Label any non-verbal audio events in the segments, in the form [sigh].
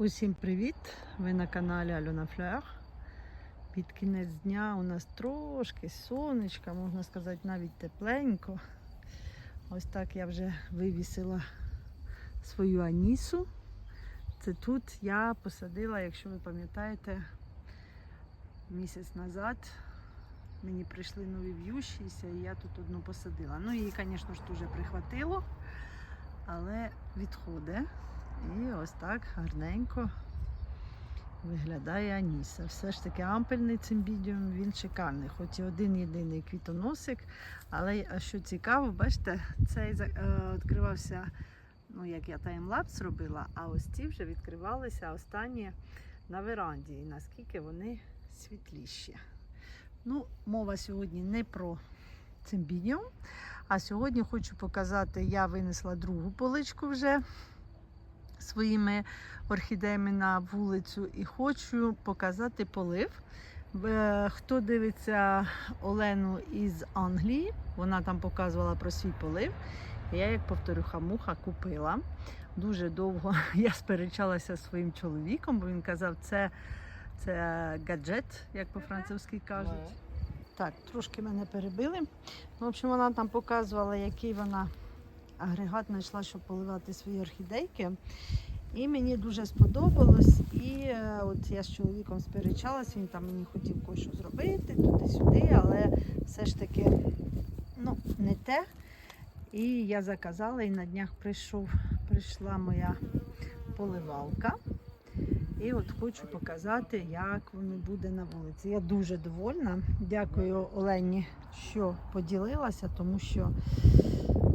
Усім привіт! Ви на каналі Альона Флер. Під кінець дня у нас трошки сонечка, можна сказати, навіть тепленько. Ось так я вже вивісила свою анісу. Це тут я посадила, якщо ви пам'ятаєте, місяць назад мені прийшли нові в'ющіся і я тут одну посадила. Ну її, звісно ж, дуже прихватило, але відходить. І ось так гарненько виглядає Аніса. Все ж таки ампельний цимбідіум, він шикарний, хоч і один єдиний квітоносик. Але що цікаво, бачите, цей е, відкривався, ну як я таймлапс робила, а ось ці вже відкривалися останні на веранді. І наскільки вони світліші. Ну, мова сьогодні не про цимбідіум, а сьогодні хочу показати, я винесла другу поличку вже своїми орхідеями на вулицю і хочу показати полив. Е, Хто дивиться Олену із Англії, вона там показувала про свій полив. Я, як повторюха, муха купила. Дуже довго [laughs] я сперечалася зі своїм чоловіком, бо він казав, це, це гаджет, як по-французьки кажуть. Так, трошки мене перебили. В общем, вона там показувала, який вона агрегат знайшла, щоб поливати свої орхідейки. І мені дуже сподобалось. І е, от я з чоловіком сперечалась, він там мені хотів кое-що зробити туди-сюди, але все ж таки ну, не те. І я заказала, і на днях прийшов, прийшла моя поливалка. І от хочу показати, як воно буде на вулиці. Я дуже довольна. Дякую Олені, що поділилася, тому що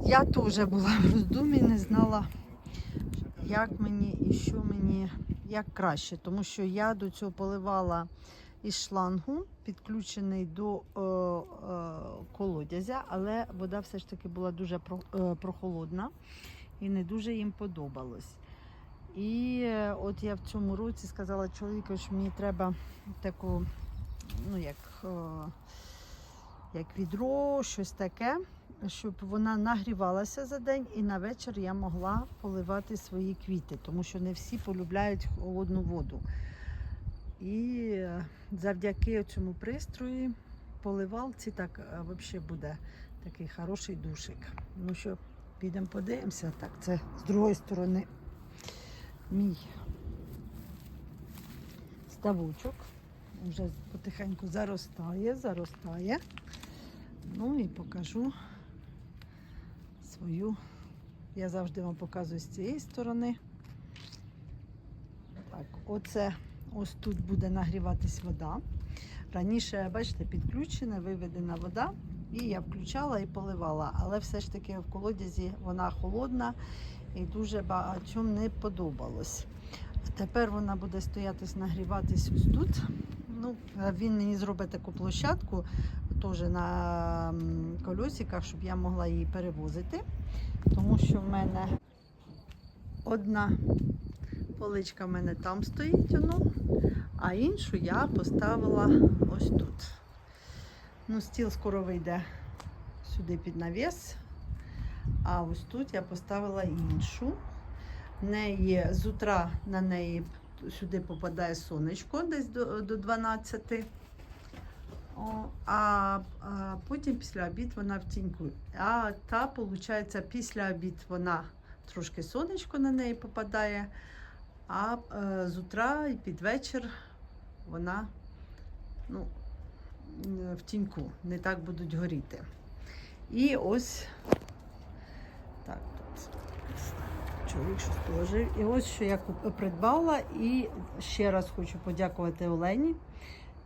я теж була в роздумі, не знала, як мені і що мені як краще. Тому що я до цього поливала із шлангу, підключений до е, е, колодязя, але вода все ж таки була дуже е, прохолодна і не дуже їм подобалось. І от я в цьому році сказала чоловіку, що мені треба таку, ну як, е, як відро, щось таке, щоб вона нагрівалася за день і на вечір я могла поливати свої квіти, тому що не всі полюбляють холодну воду. І е, завдяки цьому пристрої поливалці так взагалі буде такий хороший душик. Ну що, підемо подивимося. Так, це з другої сторони мій ставочок. Вже потихеньку заростає, заростає. Ну і покажу свою. Я завжди вам показую з цієї сторони. Так, оце ось тут буде нагріватись вода. Раніше, бачите, підключена, виведена вода. І я включала і поливала, але все ж таки в колодязі вона холодна і дуже багатьом не подобалось. Тепер вона буде стоятись, нагріватись ось тут. Ну, він мені зробить таку площадку теж на колесиках, щоб я могла її перевозити. Тому що в мене одна поличка в мене там стоїть, ну, а іншу я поставила ось тут. Ну, стіл скоро вийде сюди під навіс. А ось тут я поставила іншу. В неї з утра на неї сюди попадає сонечко десь до, до 12. А, потім після обід вона в тіньку. А та, виходить, після обід вона трошки сонечко на неї попадає, а е, з утра і під вечір вона ну, в тіньку, не так будуть горіти. І ось так, тут чоловік щось положив. І ось що я придбала. І ще раз хочу подякувати Олені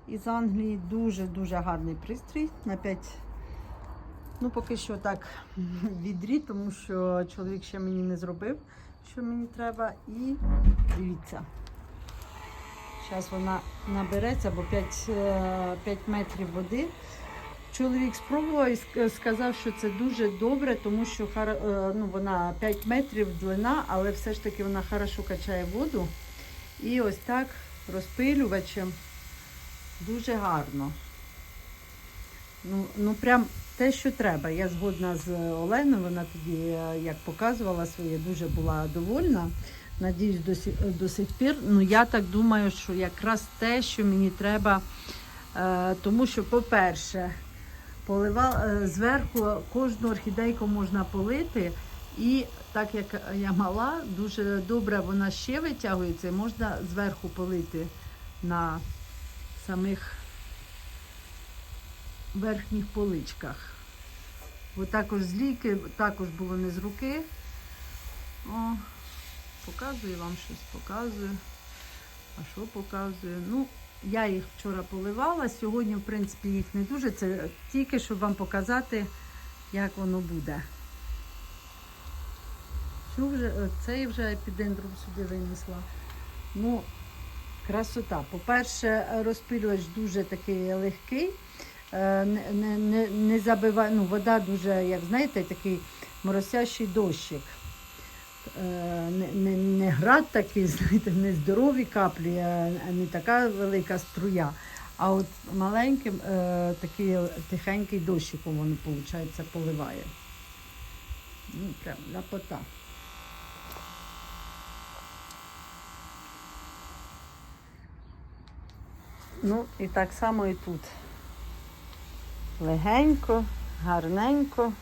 із Англії. Дуже-дуже гарний пристрій на 5. Ну, поки що так [laughs] відрі, тому що чоловік ще мені не зробив, що мені треба. І дивіться. Зараз вона набереться, бо 5, 5 метрів води. Чоловік спробував і сказав, що це дуже добре, тому що е, ну, вона 5 метрів длина, але все ж таки вона хорошо качає воду. І ось так розпилювачем дуже гарно. Ну, ну прям те, що треба. Я згодна з Оленою, вона тоді, е, як показувала своє, дуже була довольна. Надіюсь, до, сі- до сих пір. Ну, я так думаю, що якраз те, що мені треба, е, тому що, по-перше, полива, е, зверху кожну орхідейку можна полити. І так як я мала, дуже добре вона ще витягується, можна зверху полити на самих верхніх поличках. Бо також з ліки, також було не з руки. О, показую вам щось, показую. А що показую? Ну, я їх вчора поливала, сьогодні, в принципі, їх не дуже. Це тільки щоб вам показати, як воно буде. Цю вже, цей вже епідендрум сюди винесла. Ну, красота. По-перше, розпилювач дуже такий легкий. Е, Не, не, не, забиває, ну, вода дуже, як знаєте, такий моросящий дощик. Е, Не, не, не град такий, [laughs] знаєте, не здорові каплі, а а не така велика струя. А от маленьким е, такий тихенький дощиком воно, виходить, поливає. Ну, прям ляпота. Ну, і так само і тут. Легенько, гарненько.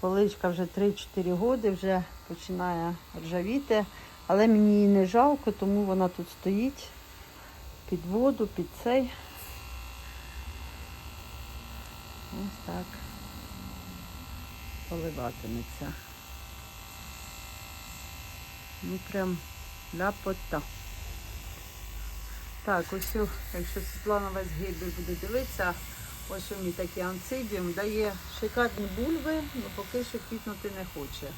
Поличка вже 3-4 роки, вже починає ржавіти, але мені її не жалко, тому вона тут стоїть під воду, під цей. Ось так поливатиметься. Ну прям ляпота. Так, ось, якщо Світлана весь гільби буде дивитися, ось у мій такий анцидіум дає шикарні бульби, але поки що квітнути не хоче.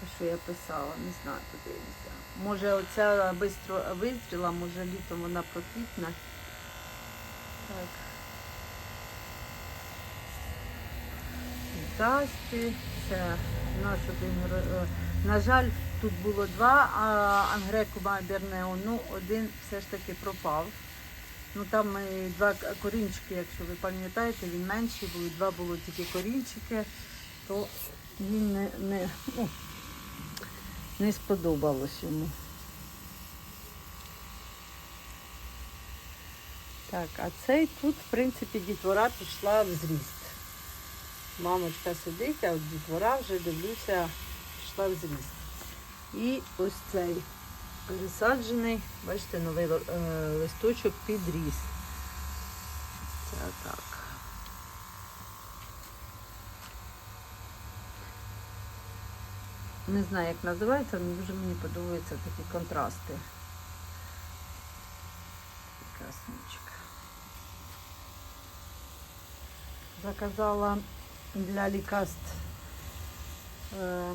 Те, що я писала, не знаю, подивимося. Може оця бистро визріла, може літом вона проквітне. Так. Дасті, це у нас один, е, на жаль, тут було два, а Ангреку Бернео, ну один все ж таки пропав. Ну там два корінчики, якщо ви пам'ятаєте, він менший був, два було тільки корінчики, то він не, не, ну, не сподобалось йому. Так, а цей тут, в принципі, дітвора пішла в зріст. Мамочка сидить, а от дітвора вже дивлюся, пішла в зріст. І ось цей пересаджений, бачите, новий е, листочок підріс. Це так. Не знаю, як називається, але дуже мені подобаються такі контрасти. Красничка. Заказала для лікаст е,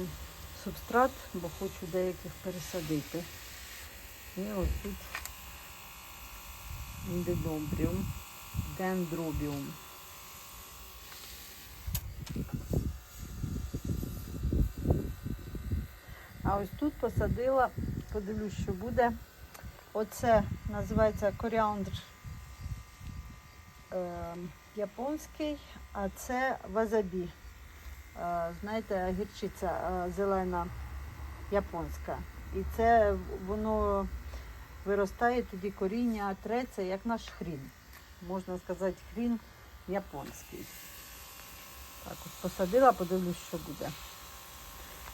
субстрат, бо хочу деяких пересадити. І ось тут інденобріум, дендробіум. А ось тут посадила, подивлюсь, що буде. Оце називається коріандр е, японський, а це вазабі. Е, знаєте, гірчиця е, зелена японська. І це воно виростає тоді коріння треться, як наш хрін. Можна сказати, хрін японський. Так, от посадила, подивлюсь, що буде.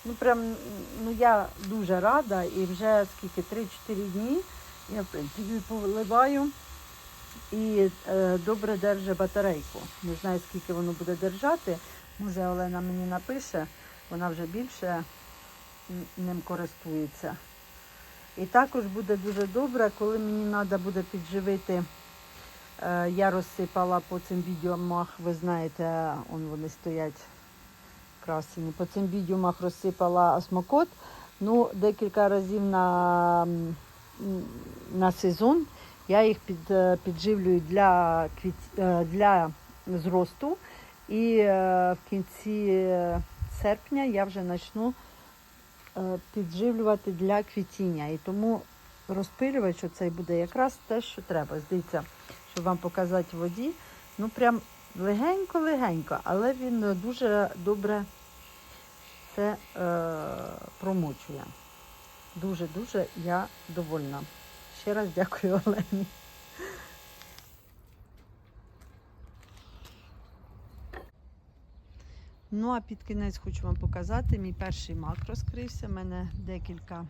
Ну, прям, ну я дуже рада і вже скільки 3-4 дні я в принципі поливаю і е, добре держить батарейку. Не знаю, скільки воно буде держати. Може, Олена мені напише, вона вже більше ним користується. І також буде дуже добре, коли мені треба буде підживити. Е, я розсипала по цим відеомах, ви знаєте, он вони стоять красені. По цим відеомах розсипала осмокот. Ну, декілька разів на, на сезон я їх під, е, підживлюю для, е, для зросту. І е, в кінці серпня я вже почну підживлювати для квітіння. І тому розпилювач оцей буде якраз те, що треба. Дивіться, щоб вам показати воді. Ну прям Легенько-легенько, але він дуже добре це е, промочує. Дуже-дуже я довольна. Ще раз дякую Олені. Ну, а під кінець хочу вам показати, мій перший мак розкрився. У мене декілька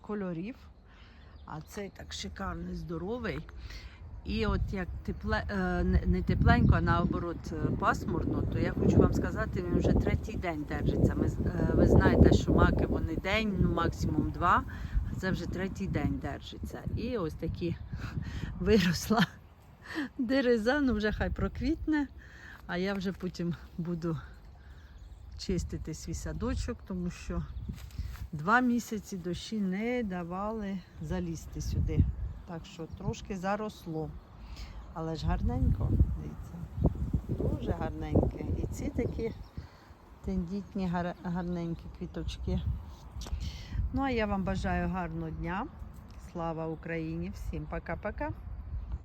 кольорів. А цей так шикарний, здоровий. І от як тепле, е, не- тепленько, а наоборот е, пасмурно, то я хочу вам сказати, він вже третій день держиться. Е, ви знаєте, що маки вони день, ну максимум два, це вже третій день держиться. І ось такі [laughs] виросла дереза, ну вже хай проквітне, а я вже потім буду чистити свій садочок, тому що два місяці дощі не давали залізти сюди. Так що трошки заросло. Але ж гарненько, дивіться. Дуже гарненьке. І ці такі тендітні гар- гарненькі квіточки. Ну а я вам бажаю гарного дня. Слава Україні! Всім пока-пока.